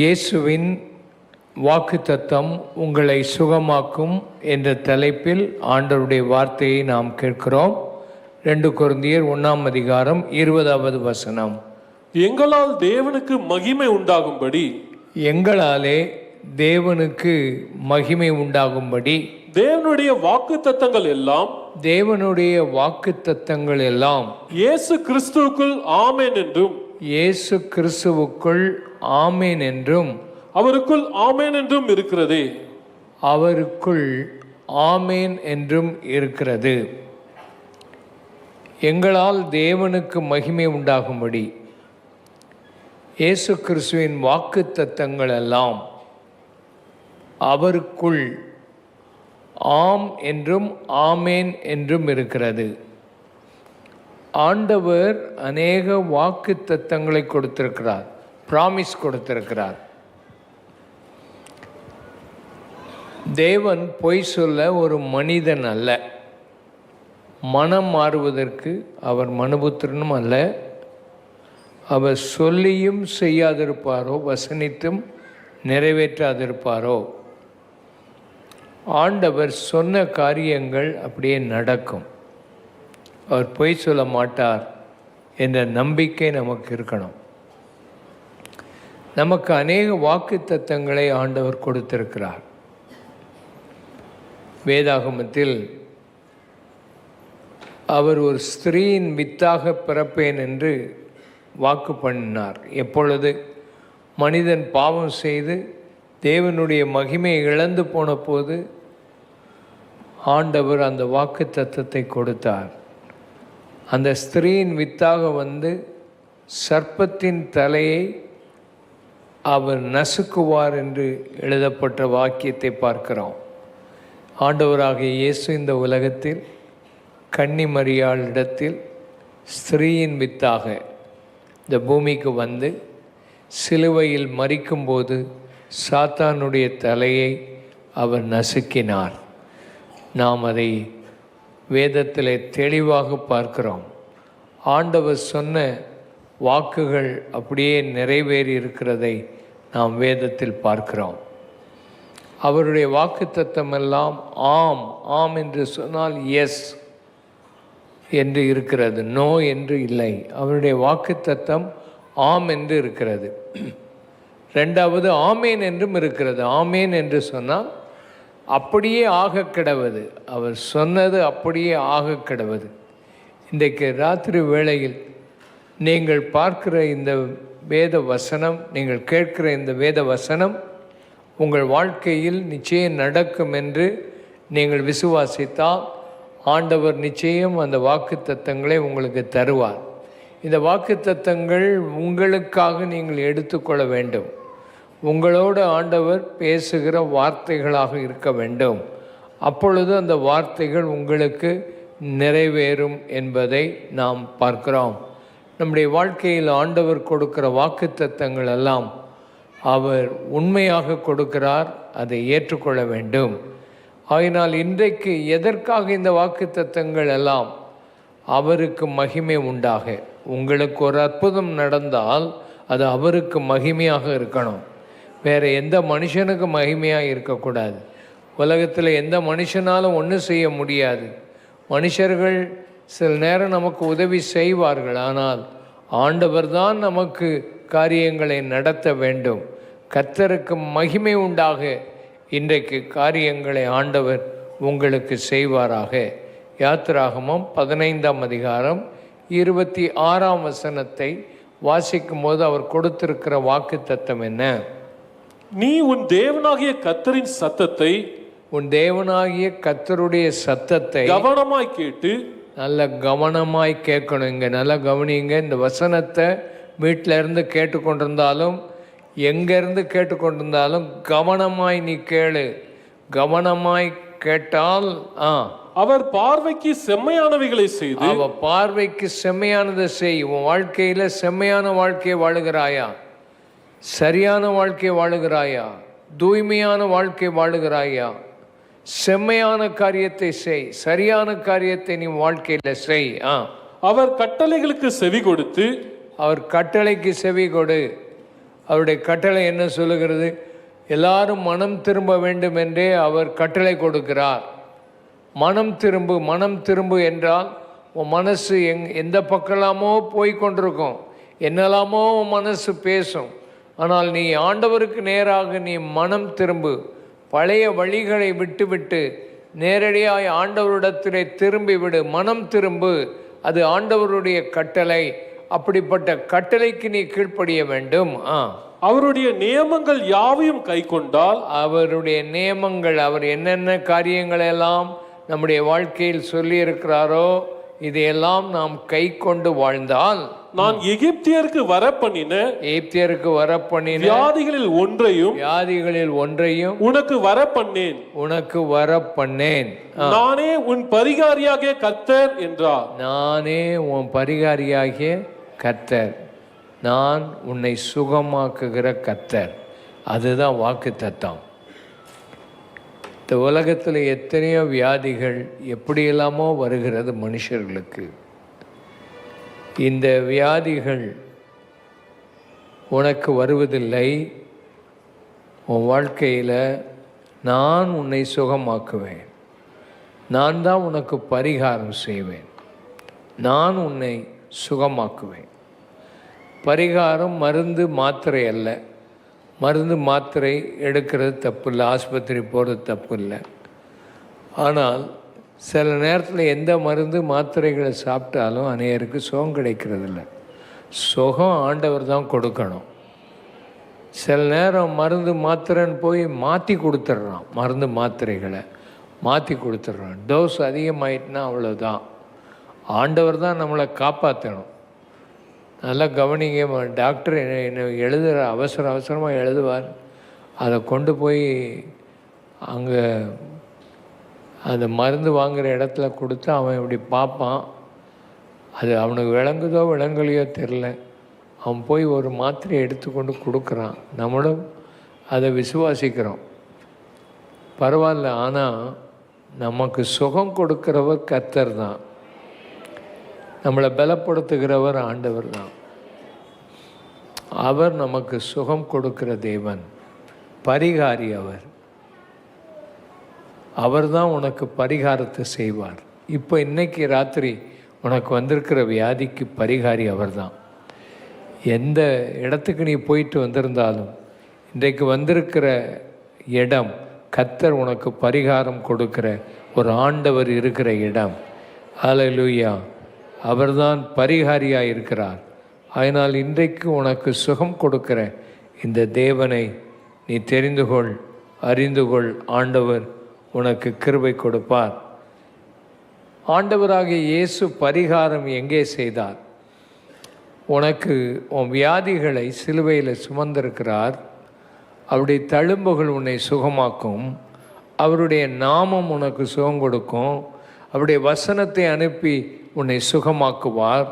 இயேசுவின் வாக்குத்தத்தம் உங்களை சுகமாக்கும் என்ற தலைப்பில் ஆண்டவருடைய வார்த்தையை நாம் கேட்கிறோம். ரெண்டு குருந்தியர் ஒன்றாம் அதிகாரம் இருபதாவது வசனம். எங்களால் தேவனுக்கு மகிமை உண்டாகும்படி. எங்களாலே தேவனுக்கு மகிமை உண்டாகும்படி. தேவனுடைய வாக்கு தத்தங்கள் எல்லாம். தேவனுடைய வாக்குத்தத்தங்கள் எல்லாம். இயேசு கிறிஸ்துவுக்குள் ஆமென் என்றும். இயேசு கிறிஸ்துவுக்குள் ஆமேன் என்றும். அவருக்குள் ஆமென் என்றும் இருக்கிறதே. அவருக்குள் ஆமேன் என்றும் இருக்கிறது. எங்களால் தேவனுக்கு மகிமை உண்டாகும்படி. இயேசு கிறிஸ்துவின் வாக்கு தத்தங்கள் எல்லாம் அவருக்குள் ஆம் என்றும் ஆமேன் என்றும் இருக்கிறது. ஆண்டவர் அநேக வாக்கு தத்தங்களை கொடுத்திருக்கிறார். ப்ராமிஸ் கொடுத்திருக்கிறார். தேவன் பொய் சொல்ல ஒரு மனிதன் அல்ல. மனம் மாறுவதற்கு அவர் மனுபுத்திரனும் அல்ல. அவர் சொல்லியும் செய்யாதிருப்பாரோ வசனித்தும் நிறைவேற்றாதிருப்பாரோ. ஆண்டவர் சொன்ன காரியங்கள் அப்படியே நடக்கும். அவர் பொய் சொல்ல மாட்டார் என்ற நம்பிக்கை நமக்கு இருக்கணும். நமக்கு அநேக வாக்கு தத்தங்களை ஆண்டவர் கொடுத்திருக்கிறார். வேதாகமத்தில் அவர் ஒரு ஸ்திரீயின் வித்தாக பிறப்பேன் என்று வாக்கு பண்ணினார். எப்பொழுது? மனிதன் பாவம் செய்து தேவனுடைய மகிமையை இழந்து போன போது ஆண்டவர் அந்த வாக்கு தத்தத்தை கொடுத்தார். அந்த ஸ்திரீயின் வித்தாக வந்து சர்ப்பத்தின் தலையை அவர் நசுக்குவார் என்று எழுதப்பட்ட வாக்கியத்தை பார்க்கிறோம். ஆண்டவராகிய இயேசு இந்த உலகத்தில் கன்னிமரியாளிடத்தில் ஸ்திரீயின் வித்தாக இந்த பூமிக்கு வந்து சிலுவையில் மறிக்கும்போது சாத்தானுடைய தலையை அவர் நசுக்கினார். நாம் அதை வேதத்தில் தெளிவாக பார்க்கிறோம். ஆண்டவர் சொன்ன வாக்குகள் அப்படியே நிறைவேறி இருக்கிறதை நாம் வேதத்தில் பார்க்கிறோம். அவருடைய வாக்குத்தத்தம் எல்லாம் ஆம் ஆம் என்று சொன்னால் எஸ் என்று இருக்கிறது நோ என்று இல்லை. அவருடைய வாக்குத்தத்தம் ஆம் என்று இருக்கிறது. ரெண்டாவது ஆமேன் என்றும் இருக்கிறது. ஆமேன் என்று சொன்னால் அப்படியே ஆக கிடவது. அவர் சொன்னது அப்படியே ஆக கிடவது. இன்றைக்கு ராத்திரி வேளையில் நீங்கள் பார்க்கிற இந்த வேத வசனம் நீங்கள் கேட்கிற இந்த வேத வசனம் உங்கள் வாழ்க்கையில் நிச்சயம் நடக்கும் என்று நீங்கள் விசுவாசித்தால் ஆண்டவர் நிச்சயம் அந்த வாக்கு தத்தங்களை உங்களுக்கு தருவார். இந்த வாக்கு தத்தங்கள் உங்களுக்காக நீங்கள் எடுத்துக்கொள்ள வேண்டும். உங்களோடு ஆண்டவர் பேசுகிற வார்த்தைகளாக இருக்க வேண்டும். அப்பொழுது அந்த வார்த்தைகள் உங்களுக்கு நிறைவேறும் என்பதை நாம் பார்க்கிறோம். நம்முடைய வாழ்க்கையில் ஆண்டவர் கொடுக்கிற வாக்கு தத்தங்கள் எல்லாம் அவர் உண்மையாக கொடுக்கிறார் அதை ஏற்றுக்கொள்ள வேண்டும். ஆகினால் இன்றைக்கு எதற்காக இந்த வாக்கு தத்தங்கள் எல்லாம் அவருக்கு மகிமை உண்டாக? உங்களுக்கு ஒரு அற்புதம் நடந்தால் அது அவருக்கு மகிமையாக இருக்கணும். வேறு எந்த மனுஷனுக்கு மகிமையாக இருக்கக்கூடாது? உலகத்தில் எந்த மனுஷனாலும் ஒன்றும் செய்ய முடியாது. மனுஷர்கள் சில நேரம் நமக்கு உதவி செய்வார்கள் ஆனால் ஆண்டவர் தான் நமக்கு காரியங்களை நடத்த வேண்டும். கத்தருக்கு மகிமை உண்டாக இன்றைக்கு காரியங்களை ஆண்டவர் உங்களுக்கு செய்வாராக. யாத்திராகமம் பதினைந்தாம் அதிகாரம் இருபத்தி ஆறாம் வசனத்தை வாசிக்கும் போது அவர் கொடுத்திருக்கிற வாக்கு தத்தம் என்ன? நீ உன் தேவனாகிய கத்தரின் சத்தத்தை உன் தேவனாகிய கத்தருடைய சத்தத்தை கவனமாய் கேட்டு நல்ல கவனமாய் கேட்கணும் இங்கே. நல்லா கவனிங்க. இந்த வசனத்தை வீட்டில் இருந்து கேட்டுக்கொண்டிருந்தாலும் எங்கேருந்து கேட்டுக்கொண்டிருந்தாலும் கவனமாய் நீ கேளு. கவனமாய் கேட்டால் ஆ. அவர் பார்வைக்கு செம்மையானவைகளை செய்து அவ பார்வைக்கு செம்மையானதை செய். உன் வாழ்க்கையில் செம்மையான வாழ்க்கையை வாழுகிறாயா? சரியான வாழ்க்கை வாழுகிறாயா? தூய்மையான வாழ்க்கை வாழுகிறாயா? செம்மையான காரியத்தை செய். சரியான காரியத்தை நீ வாழ்க்கையில் செய். ஆ. அவர் கட்டளைகளுக்கு செவி கொடுத்து அவர் கட்டளைக்கு செவி கொடு. அவருடைய கட்டளை என்ன சொல்லுகிறது? எல்லாரும் மனம் திரும்ப வேண்டும் என்றே அவர் கட்டளை கொடுக்கிறார். மனம் திரும்பு மனம் திரும்பு என்றால் உன் மனசு எங் எந்த பக்கலாமோ போய் கொண்டிருக்கும். என்னெல்லாமோ உன் மனசு பேசும். ஆனால் நீ ஆண்டவருக்கு நேராக நீ மனம் திரும்பு. பழைய வழிகளை விட்டுவிட்டு நேரடியாய் ஆண்டவரிடத்திலே திரும்பி விடு மனம் திரும்பு. அது ஆண்டவருடைய கட்டளை. அப்படிப்பட்ட கட்டளைக்கு நீ கீழ்ப்படிய வேண்டும். ஆ. அவருடைய நியமங்கள் யாவையும் கை கொண்டால்? அவருடைய நியமங்கள் அவர் என்னென்ன காரியங்களெல்லாம் நம்முடைய வாழ்க்கையில் சொல்லியிருக்கிறாரோ இதையெல்லாம் நாம் கை கொண்டு வாழ்ந்தால் நான் எகிப்தியருக்கு வர பண்ணின ஏப்தியருக்கு வரப்பண்ணின வியாதிகளில் ஒன்றையும் வியாதிகளில் ஒன்றையும் உனக்கு வர பண்ணேன் உனக்கு வரப்பண்ணேன். நானே உன் பரிகாரியாகிய கர்த்தர் என்றார். நானே உன் பரிகாரியாகிய கர்த்தர். நான் உன்னை சுகமாக்குகிற கர்த்தர். அதுதான் வாக்கு தத்தம் இந்த உலகத்தில் எத்தனையோ வியாதிகள் எப்படியெல்லாமோ வருகிறது மனுஷர்களுக்கு. இந்த வியாதிகள் உனக்கு வருவதில்லை. உன் வாழ்க்கையில் நான் உன்னை சுகமாக்குவேன். நான் தான் உனக்கு பரிகாரம் செய்வேன். நான் உன்னை சுகமாக்குவேன். பரிகாரம் மருந்து மாத்திரை அல்ல. மருந்து மாத்திரை எடுக்கிறது தப்பு இல்லை ஆஸ்பத்திரி போகிறது தப்பு இல்லை ஆனால் சில நேரத்தில் எந்த மருந்து மாத்திரைகளை சாப்பிட்டாலும் அநேகருக்கு சுகம் கிடைக்கிறதில்ல. சுகம் ஆண்டவர் தான் கொடுக்கணும். சில நேரம் மருந்து மாத்திரைன்னு போய் மாற்றி கொடுத்துட்றான் மருந்து மாத்திரைகளை மாற்றி கொடுத்துட்றான். டோஸ் அதிகமாயிட்டுனா அவ்வளோதான் ஆண்டவர் தான் நம்மளை காப்பாற்றணும் நல்லா கவனிங்க டாக்டர் என்ன என்ன எழுதுகிற அவசர அவசரமாக எழுதுவார். அதை கொண்டு போய் அங்கே அந்த மருந்து வாங்குகிற இடத்துல கொடுத்து அவன் இப்படி பார்ப்பான். அது அவனுக்கு விளங்குதோ விளங்கலையோ தெரில அவன் போய் ஒரு மாத்திரையை எடுத்துக்கொண்டு கொடுக்குறான். நம்மளும் அதை விசுவாசிக்கிறோம். பரவாயில்ல ஆனால் நமக்கு சுகம் கொடுக்குறவர் கர்த்தர் தான். நம்மளை பலப்படுத்துகிறவர் ஆண்டவர் தான். அவர் நமக்கு சுகம் கொடுக்கிற தேவன் பரிகாரி அவர். அவர் தான் உனக்கு பரிகாரத்தை செய்வார். இப்போ இன்னைக்கு ராத்திரி உனக்கு வந்திருக்கிற வியாதிக்கு பரிகாரி அவர் தான். எந்த இடத்துக்கு நீ போயிட்டு வந்திருந்தாலும் இன்றைக்கு வந்திருக்கிற இடம் கத்தர் உனக்கு பரிகாரம் கொடுக்கிற ஒரு ஆண்டவர் இருக்கிற இடம். ஹalleluya அவர்தான் பரிகாரியாக இருக்கிறார் அதனால் இன்றைக்கு உனக்கு சுகம் கொடுக்கிற இந்த தேவனை நீ தெரிந்து கொள் அறிந்து கொள் ஆண்டவர் உனக்கு கிருபை கொடுப்பார். ஆண்டவராகிய இயேசு பரிகாரம் எங்கே செய்தார்? உனக்கு உன் வியாதிகளை சிலுவையில் சுமந்திருக்கிறார். அவருடைய தழும்புகள் உன்னை சுகமாக்கும். அவருடைய நாமம் உனக்கு சுகம் கொடுக்கும். அவருடைய வசனத்தை அனுப்பி உன்னை சுகமாக்குவார்.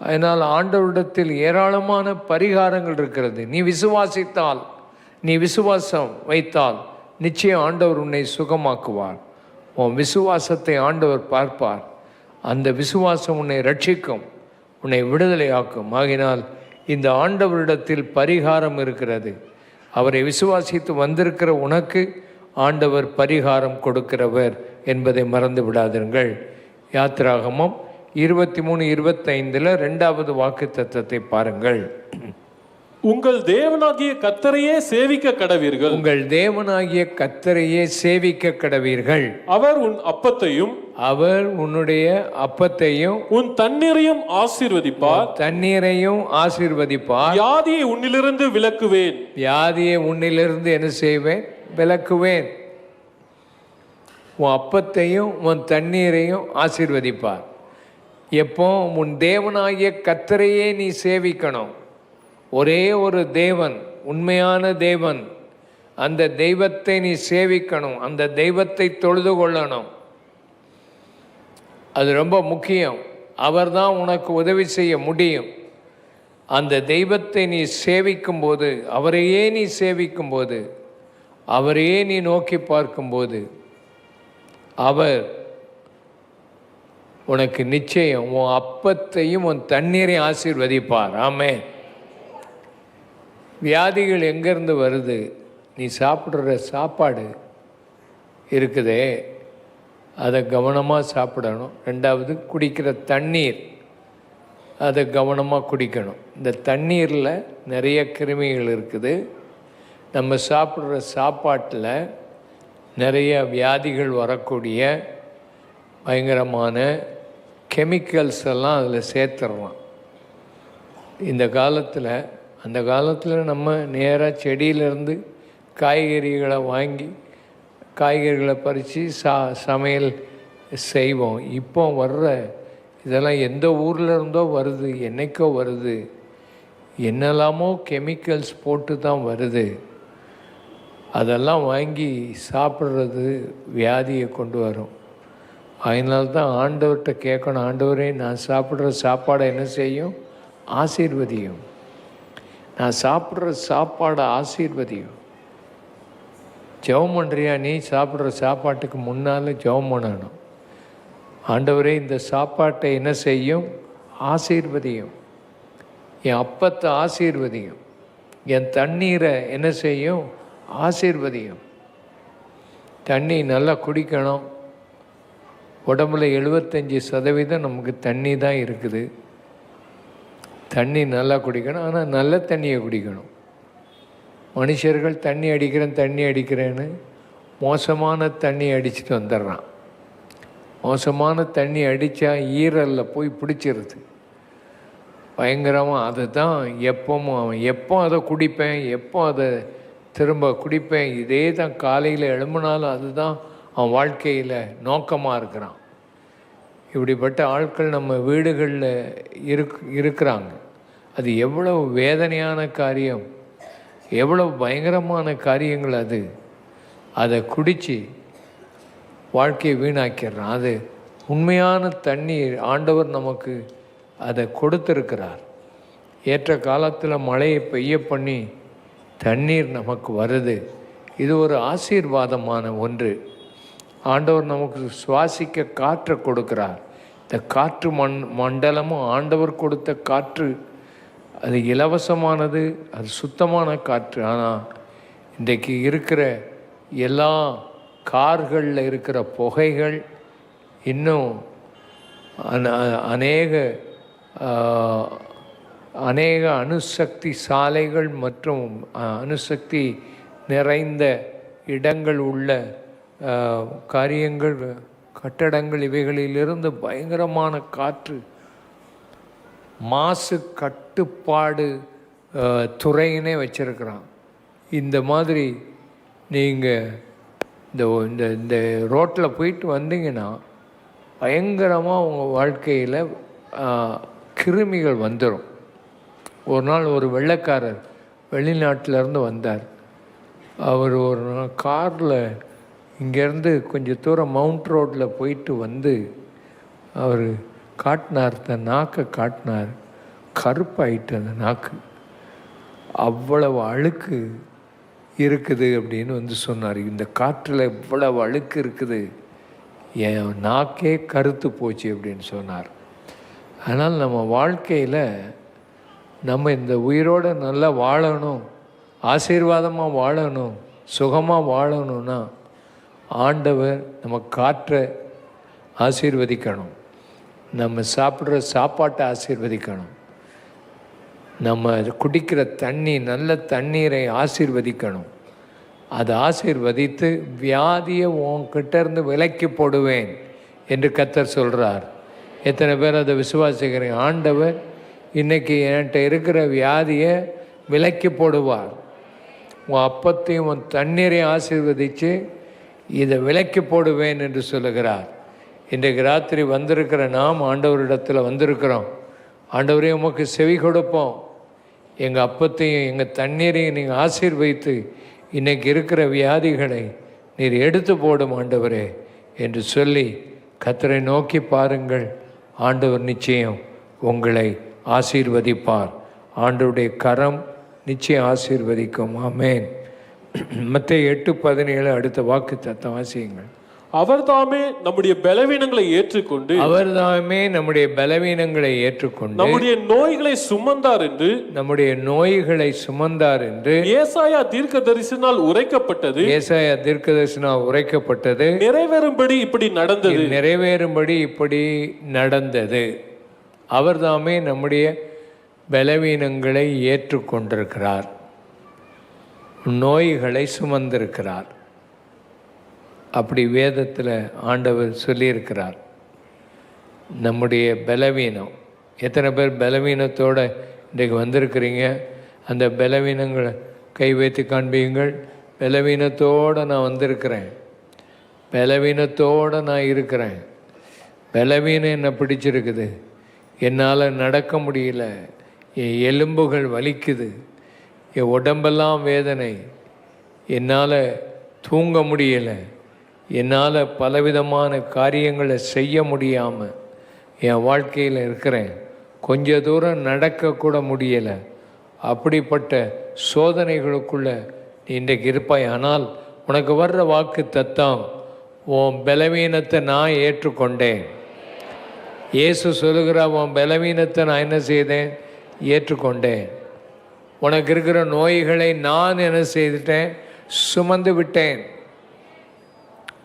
அதனால் ஆண்டவரிடத்தில் ஏராளமான பரிகாரங்கள் இருக்கிறது. நீ விசுவாசித்தால் நீ விசுவாசம் வைத்தால் நிச்சயம் ஆண்டவர் உன்னை சுகமாக்குவார். உன் விசுவாசத்தை ஆண்டவர் பார்ப்பார். அந்த விசுவாசம் உன்னை ரட்சிக்கும் உன்னை விடுதலையாக்கும். ஆகினால் இந்த ஆண்டவரிடத்தில் பரிகாரம் இருக்கிறது. அவரை விசுவாசித்து வந்திருக்கிற உனக்கு ஆண்டவர் பரிகாரம் கொடுக்கிறவர் என்பதை மறந்து விடாதீர்கள். யாத்திராகமம் இருபத்தி மூணு இருபத்தைந்தில் ரெண்டாவது வாக்கு தத்தத்தை பாருங்கள். உங்கள் தேவனாகிய கர்த்தரையே சேவிக்க கடவீர்கள். உங்கள் தேவனாகிய கத்தரையே சேவிக்க கடவீர்கள். அவர் உன் அப்பத்தையும் அவர் உன்னுடைய அப்பத்தையும் உன் தண்ணீரையும் ஆசீர்வதிப்பார். தண்ணீரையும் ஆசீர்வதிப்பார். வியாதியை உன்னிலிருந்து விலக்குவேன். வியாதியை உன்னிலிருந்து என்ன செய்வேன்? விளக்குவேன். உன் அப்பத்தையும் உன் தண்ணீரையும் ஆசீர்வதிப்பார். எப்போ? உன் தேவனாகிய கத்தரையே நீ சேவிக்கணும். ஒரே ஒரு தேவன் உண்மையான தேவன். அந்த தெய்வத்தை நீ சேவிக்கணும். அந்த தெய்வத்தை தொழுது கொள்ளணும். அது ரொம்ப முக்கியம். அவர்தான் உனக்கு உதவி செய்ய முடியும். அந்த தெய்வத்தை நீ சேவிக்கும்போது அவரையே நீ சேவிக்கும்போது அவரையே நீ நோக்கி பார்க்கும்போது அவர் உனக்கு நிச்சயம் உன் அப்பத்தையும் உன் தண்ணீரையும் ஆசீர்வதிப்பார். ஆமே வியாதிகள் எங்கேருந்து வருது? நீ சாப்பிட்ற சாப்பாடு இருக்குதே. அதை கவனமாக சாப்பிடணும். ரெண்டாவது குடிக்கிற தண்ணீர். அதை கவனமாக குடிக்கணும். இந்த தண்ணீரில் நிறைய கிருமிகள் இருக்குது. நம்ம சாப்பிட்ற சாப்பாட்டில் நிறைய வியாதிகள் வரக்கூடிய பயங்கரமான கெமிக்கல்ஸ் எல்லாம் அதில் சேர்த்துடலாம். இந்த காலத்தில் அந்த காலத்தில் நம்ம நேராக செடியிலேருந்து காய்கறிகளை வாங்கி காய்கறிகளை பறித்து சா சமையல் செய்வோம். இப்போ வர்ற இதெல்லாம் எந்த ஊரில் இருந்தோ வருது என்னைக்கோ வருது. என்னெல்லாமோ கெமிக்கல்ஸ் போட்டு தான் வருது. அதெல்லாம் வாங்கி சாப்பிட்றது வியாதியை கொண்டு வரும். அதனால தான் ஆண்டவர்கிட்ட கேட்கணும் ஆண்டவரே நான் சாப்பிட்ற சாப்பாடை என்ன செய்யும்? ஆசீர்வதியும். நான் சாப்பிட்ற சாப்பாடை ஆசீர்வதியும். ஜெபம் பண்ணுறியா நீ? சாப்பிட்ற சாப்பாட்டுக்கு முன்னால் ஜெபம் பண்ணணும். ஆண்டவரே இந்த சாப்பாட்டை என்ன செய்யும்? ஆசீர்வதியும். என் அப்பத்தை ஆசீர்வதியும். என் தண்ணீரை என்ன செய்யும்? ஆசீர்வதியும். தண்ணி நல்லா குடிக்கணும். உடம்புல எழுபத்தஞ்சி சதவீதம் நமக்கு தண்ணி தான் இருக்குது. தண்ணி நல்லா குடிக்கணும். ஆனால் நல்ல தண்ணியை குடிக்கணும். மனுஷர்கள் தண்ணி அடிக்கிறேன் தண்ணி அடிக்கிறேன்னு மோசமான தண்ணி அடிச்சுட்டு வந்துடுறான். மோசமான தண்ணி அடித்தா ஈரலில் போய் பிடிச்சிருது. பயங்கரமாக அதை தான் எப்பவும் அவன் எப்போ அதை குடிப்பேன் எப்போ அதை திரும்ப குடிப்பேன். இதே தான் காலையில் எழும்பினாலும் அதுதான் அவன் வாழ்க்கையில் நோக்கமாக இருக்கிறான். இப்படிப்பட்ட ஆட்கள் நம்ம வீடுகளில் இருக் இருக்கிறாங்க. அது எவ்வளவு வேதனையான காரியம். எவ்வளவு பயங்கரமான காரியங்கள் அது. அதை குடித்து வாழ்க்கையை வீணாக்கிடுறான். அது உண்மையான தண்ணீர் ஆண்டவர் நமக்கு அதை கொடுத்துருக்கிறார். ஏற்ற காலத்தில் மழையை பெய்ய பண்ணி தண்ணீர் நமக்கு வருது. இது ஒரு ஆசீர்வாதமான ஒன்று. ஆண்டவர் நமக்கு சுவாசிக்க காற்றை கொடுக்கிறார். இந்த காற்று மண் மண்டலமும் ஆண்டவர் கொடுத்த காற்று. அது இலவசமானது அது சுத்தமான காற்று. ஆனால் இன்றைக்கு இருக்கிற எல்லா கார்களில் இருக்கிற புகைகள் இன்னும் அநேக அநேக அணுசக்தி சாலைகள் மற்றும் அணுசக்தி நிறைந்த இடங்கள் உள்ள காரியங்கள் கட்டடங்கள் இவைகளிலிருந்து பயங்கரமான காற்று மாசு கட்டுப்பாடு துறையினே வச்சுருக்கிறான். இந்த மாதிரி நீங்கள் இந்த இந்த இந்த ரோட்டில் போயிட்டு வந்தீங்கன்னா பயங்கரமாக உங்கள் வாழ்க்கையில் கிருமிகள் வந்துடும் ஒரு நாள் ஒரு வெள்ளைக்காரர் வெளிநாட்டிலேருந்து வந்தார். அவர் ஒரு நாள் காரில் இங்கேருந்து கொஞ்சம் தூரம் மவுண்ட் ரோட்டில் போயிட்டு வந்து அவர் காட்டினார் தன் நாக்கை காட்டினார். கருப்பாயிட்டு அந்த நாக்கு. அவ்வளவு அழுக்கு இருக்குது அப்படின்னு வந்து சொன்னார். இந்த காற்றில் இவ்வளவு அழுக்கு இருக்குது. என் நாக்கே கருத்து போச்சு அப்படின்னு சொன்னார். ஆனால் நம்ம வாழ்க்கையில் நம்ம இந்த உயிரோடு நல்லா வாழணும் ஆசீர்வாதமாக வாழணும் சுகமாக வாழணும்னா ஆண்டவர் நம்ம காற்றை ஆசீர்வதிக்கணும். நம்ம சாப்பிட்ற சாப்பாட்டை ஆசீர்வதிக்கணும். நம்ம குடிக்கிற தண்ணி நல்ல தண்ணீரை ஆசீர்வதிக்கணும். அதை ஆசீர்வதித்து வியாதியை உன்கிட்ட இருந்து விலக்கி போடுவேன் என்று கத்தர் சொல்கிறார் எத்தனை பேர் அதை விசுவாசிக்கிறேன் ஆண்டவர் இன்றைக்கி என்கிட்ட இருக்கிற வியாதியை விலக்கி போடுவார். உன் அப்பத்தையும் உன் தண்ணீரையும் ஆசீர்வதித்து இதை விலக்கி போடுவேன் என்று சொல்லுகிறார். இன்றைக்கு ராத்திரி வந்திருக்கிற நாம் ஆண்டவரிடத்தில் வந்திருக்கிறோம். ஆண்டவரையும் உமக்கு செவி கொடுப்போம். எங்கள் அப்பத்தையும் எங்கள் தண்ணீரையும் நீங்கள் ஆசீர்வதித்து இன்றைக்கி இருக்கிற வியாதிகளை நீர் எடுத்து போடும் ஆண்டவரே என்று சொல்லி கத்தரை நோக்கி பாருங்கள். ஆண்டவர் நிச்சயம் உங்களை ஆசீர்வதிப்பார். ஆண்டவருடைய கரம் நிச்சயம் ஆசீர்வதிக்கும். ஆமேன். மற்ற எட்டு பதினேழு அடுத்த வாக்கு தத்தம் வாசியுங்கள். அவர்தாமே நம்முடைய பலவீனங்களை ஏற்றுக்கொண்டு அவர்தாமே நம்முடைய பலவீனங்களை ஏற்றுக்கொண்டு நம்முடைய நோய்களை சுமந்தார் என்று நம்முடைய நோய்களை சுமந்தார் என்று ஏசாயா தீர்க்க தரிசனால் உரைக்கப்பட்டது. ஏசாயா தீர்க்கதரிசனா உரைக்கப்பட்டது. நிறைவேறும்படி இப்படி நடந்தது. நிறைவேறும்படி இப்படி நடந்தது. அவர்தாமே நம்முடைய பலவீனங்களை ஏற்றுக்கொண்டிருக்கிறார். நோய்களை சுமந்திருக்கிறார். அப்படி வேதத்தில் ஆண்டவர் சொல்லியிருக்கிறார். நம்முடைய பலவீனம். எத்தனை பேர் பலவீனத்தோடு இன்றைக்கு வந்திருக்கிறீங்க? அந்த பலவீனங்களை கை வைத்து காண்பியுங்கள். பலவீனத்தோடு நான் வந்திருக்கிறேன். பலவீனத்தோடு நான் இருக்கிறேன். பலவீனம் என்னை பிடிச்சிருக்குது. என்னால் நடக்க முடியல. என் எலும்புகள் வலிக்குது. என் உடம்பெல்லாம் வேதனை. என்னால் தூங்க முடியலை. என்னால் பலவிதமான காரியங்களை செய்ய முடியாமல் என் வாழ்க்கையில் இருக்கிறேன். கொஞ்ச தூரம் நடக்கக்கூட முடியலை. அப்படிப்பட்ட சோதனைகளுக்குள்ள நீ இன்றைக்கு இருப்பாய். ஆனால் உனக்கு வர்ற வாக்கு தத்தம் உன் பலவீனத்தை நான் ஏற்றுக்கொண்டேன். இயேசு சொல்லுகிற உன் பலவீனத்தை நான் என்ன செய்தேன்? ஏற்றுக்கொண்டேன். உனக்கு இருக்கிற நோய்களை நான் என்ன செய்துட்டேன்? சுமந்து விட்டேன்.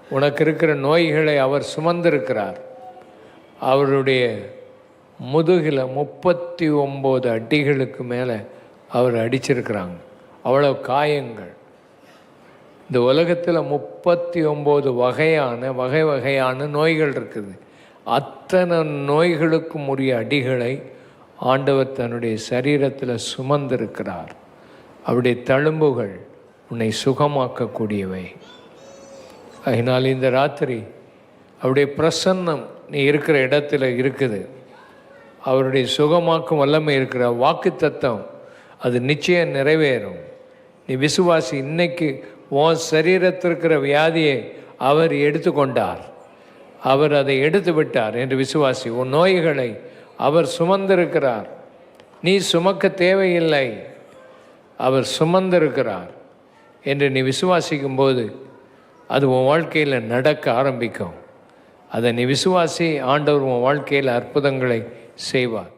உனக்கு இருக்கிற நோய்களை அவர் சுமந்திருக்கிறார். அவருடைய முதுகில் முப்பத்தி ஒம்பது அடிகளுக்கு மேலே அவர் அடிச்சிருக்கிறாங்க. அவ்வளோ காயங்கள். இந்த உலகத்தில் முப்பத்தி ஒம்பது வகையான வகை வகையான நோய்கள் இருக்குது. அத்தனை நோய்களுக்கும் உரிய அடிகளை ஆண்டவர் தன்னுடைய சரீரத்தில் சுமந்திருக்கிறார். அவருடைய தழும்புகள் உன்னை சுகமாக்கக்கூடியவை. அதனால் இந்த ராத்திரி அவருடைய பிரசன்னம் நீ இருக்கிற இடத்துல இருக்குது. அவருடைய சுகமாக்கும் வல்லமை இருக்கிற வாக்கு தத்தம் அது நிச்சயம் நிறைவேறும். நீ விசுவாசி இன்னைக்கு உன் சரீரத்திற்கிற வியாதியை அவர் எடுத்துக்கொண்டார். அவர் அதை எடுத்து விட்டார் என்று விசுவாசி உன் நோய்களை அவர் சுமந்திருக்கிறார். நீ சுமக்க தேவையில்லை. அவர் சுமந்திருக்கிறார். என்று நீ விசுவாசிக்கும் போது அது உன் வாழ்க்கையில் நடக்க ஆரம்பிக்கும். அதை நீ விசுவாசி ஆண்டவர் உன் வாழ்க்கையில் அற்புதங்களை செய்வார்.